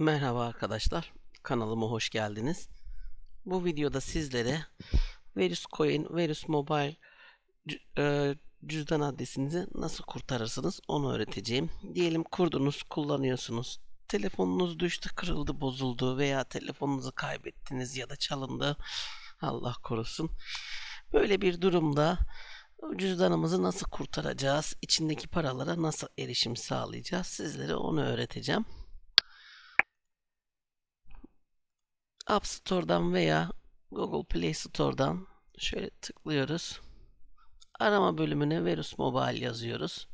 Merhaba arkadaşlar, kanalıma hoş geldiniz. Bu videoda sizlere Verus Coin, Verus Mobile e, cüzdan adresinizi nasıl kurtarırsınız onu öğreteceğim. Diyelim kurdunuz, kullanıyorsunuz. Telefonunuz düştü, kırıldı, bozuldu veya telefonunuzu kaybettiniz ya da çalındı. Allah korusun. Böyle bir durumda cüzdanımızı nasıl kurtaracağız? İçindeki paralara nasıl erişim sağlayacağız? Sizlere onu öğreteceğim. App Store'dan veya Google Play Store'dan şöyle tıklıyoruz. Arama bölümüne Verus Mobile yazıyoruz.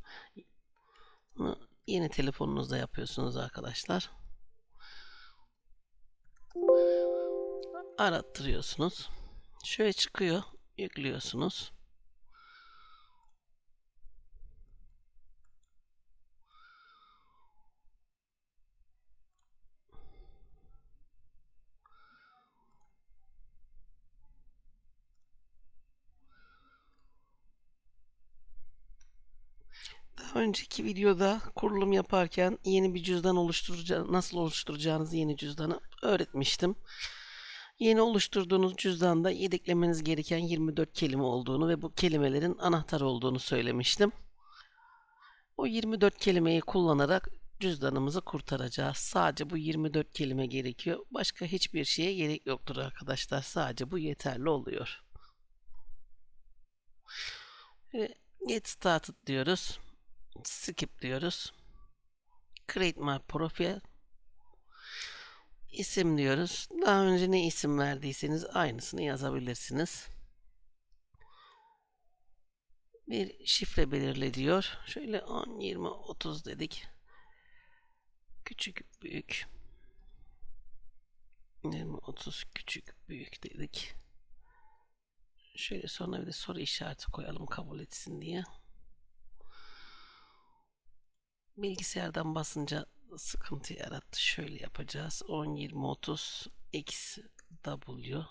Bunu yeni telefonunuzda yapıyorsunuz arkadaşlar. Arattırıyorsunuz. Şöyle çıkıyor. Yüklüyorsunuz. Daha önceki videoda kurulum yaparken yeni bir cüzdan oluşturacağınız, nasıl oluşturacağınızı yeni cüzdanı öğretmiştim. Yeni oluşturduğunuz cüzdanda yedeklemeniz gereken 24 kelime olduğunu ve bu kelimelerin anahtar olduğunu söylemiştim. O 24 kelimeyi kullanarak cüzdanımızı kurtaracağız. Sadece bu 24 kelime gerekiyor. Başka hiçbir şeye gerek yoktur arkadaşlar. Sadece bu yeterli oluyor. Ve Get started diyoruz. Skip diyoruz. Create my profile. İsim diyoruz. Daha önce ne isim verdiyseniz aynısını yazabilirsiniz. Bir şifre belirle diyor. Şöyle 10, 20, 30 dedik. Küçük, büyük. 20, 30 küçük, büyük dedik. Şöyle sonra bir de soru işareti koyalım kabul etsin diye. Bilgisayardan basınca sıkıntı yarattı. Şöyle yapacağız. 10, 20, 30 x W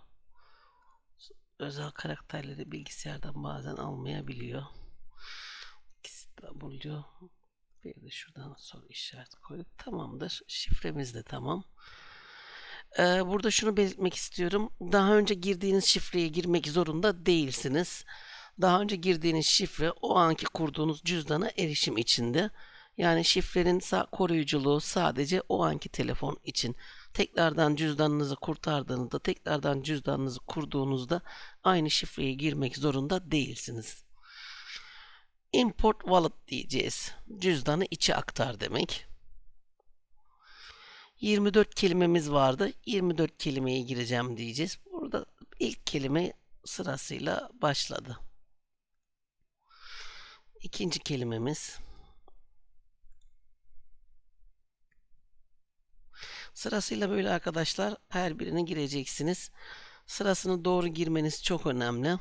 özel karakterleri bilgisayardan bazen almayabiliyor. X W bir de şuradan soru işareti koyduk. Tamamdır. Şifremiz de tamam. Ee, burada şunu belirtmek istiyorum. Daha önce girdiğiniz şifreye girmek zorunda değilsiniz. Daha önce girdiğiniz şifre o anki kurduğunuz cüzdana erişim içinde. Yani şifrenin koruyuculuğu sadece o anki telefon için. Tekrardan cüzdanınızı kurtardığınızda, tekrardan cüzdanınızı kurduğunuzda aynı şifreye girmek zorunda değilsiniz. Import wallet diyeceğiz. Cüzdanı içe aktar demek. 24 kelimemiz vardı. 24 kelimeye gireceğim diyeceğiz. Burada ilk kelime sırasıyla başladı. İkinci kelimemiz Sırasıyla böyle arkadaşlar her birine gireceksiniz. Sırasını doğru girmeniz çok önemli.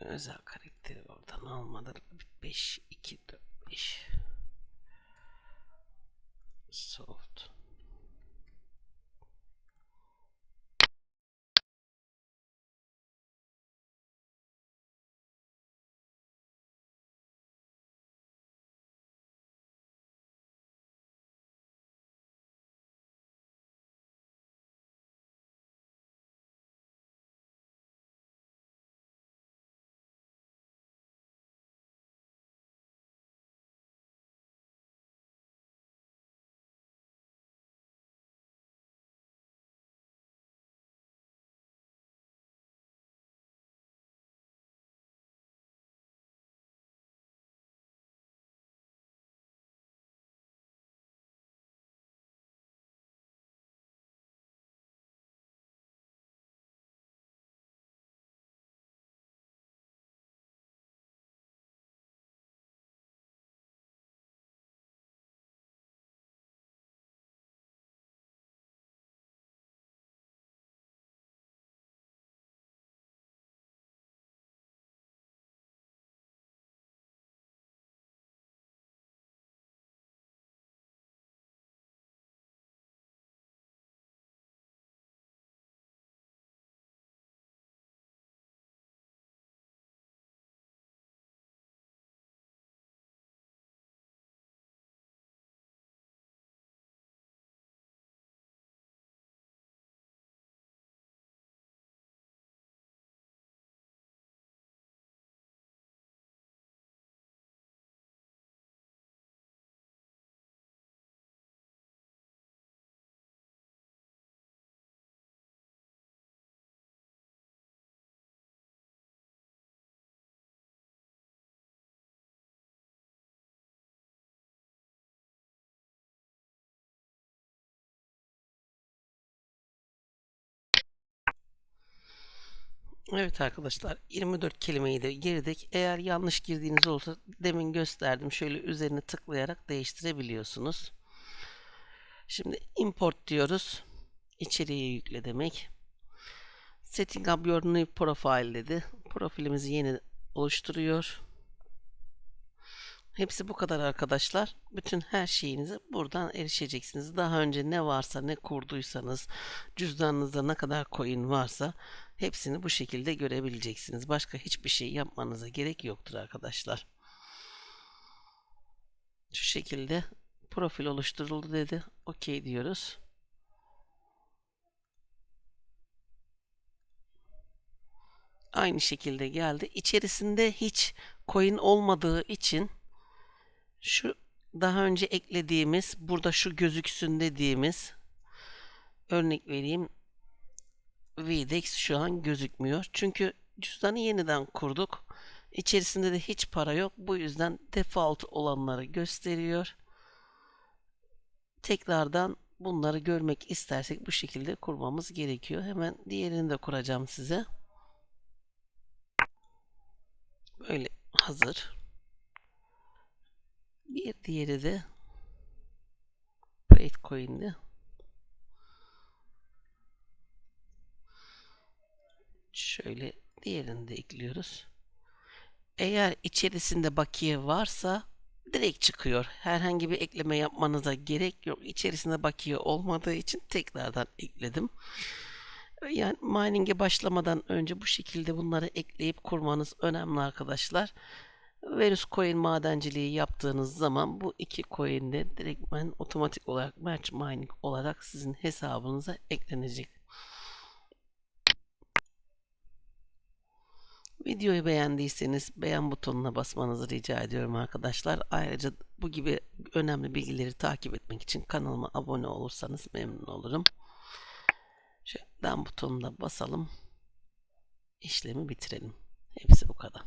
Özel karakteri oradan almadan 5 2 4 5 soft Evet arkadaşlar 24 kelimeyi de girdik. Eğer yanlış girdiğiniz olursa demin gösterdim. Şöyle üzerine tıklayarak değiştirebiliyorsunuz. Şimdi import diyoruz. İçeriye yükle demek. Setting up your new profile dedi. Profilimizi yeni oluşturuyor. Hepsi bu kadar arkadaşlar. Bütün her şeyinizi buradan erişeceksiniz. Daha önce ne varsa ne kurduysanız cüzdanınızda ne kadar coin varsa hepsini bu şekilde görebileceksiniz. Başka hiçbir şey yapmanıza gerek yoktur arkadaşlar. Şu şekilde profil oluşturuldu dedi. OK diyoruz. Aynı şekilde geldi. İçerisinde hiç coin olmadığı için şu daha önce eklediğimiz burada şu gözüksün dediğimiz örnek vereyim Videx şu an gözükmüyor. Çünkü cüzdanı yeniden kurduk. İçerisinde de hiç para yok. Bu yüzden default olanları gösteriyor. Tekrardan bunları görmek istersek bu şekilde kurmamız gerekiyor. Hemen diğerini de kuracağım size. Böyle hazır. Bir diğeri de Plate Şöyle diğerini de ekliyoruz. Eğer içerisinde bakiye varsa direkt çıkıyor. Herhangi bir ekleme yapmanıza gerek yok. İçerisinde bakiye olmadığı için tekrardan ekledim. Yani mining'e başlamadan önce bu şekilde bunları ekleyip kurmanız önemli arkadaşlar. Verus coin madenciliği yaptığınız zaman bu iki coin de direktmen otomatik olarak merge mining olarak sizin hesabınıza eklenecek. Videoyu beğendiyseniz beğen butonuna basmanızı rica ediyorum arkadaşlar. Ayrıca bu gibi önemli bilgileri takip etmek için kanalıma abone olursanız memnun olurum. Şöyle beğen butonuna basalım. İşlemi bitirelim. Hepsi bu kadar.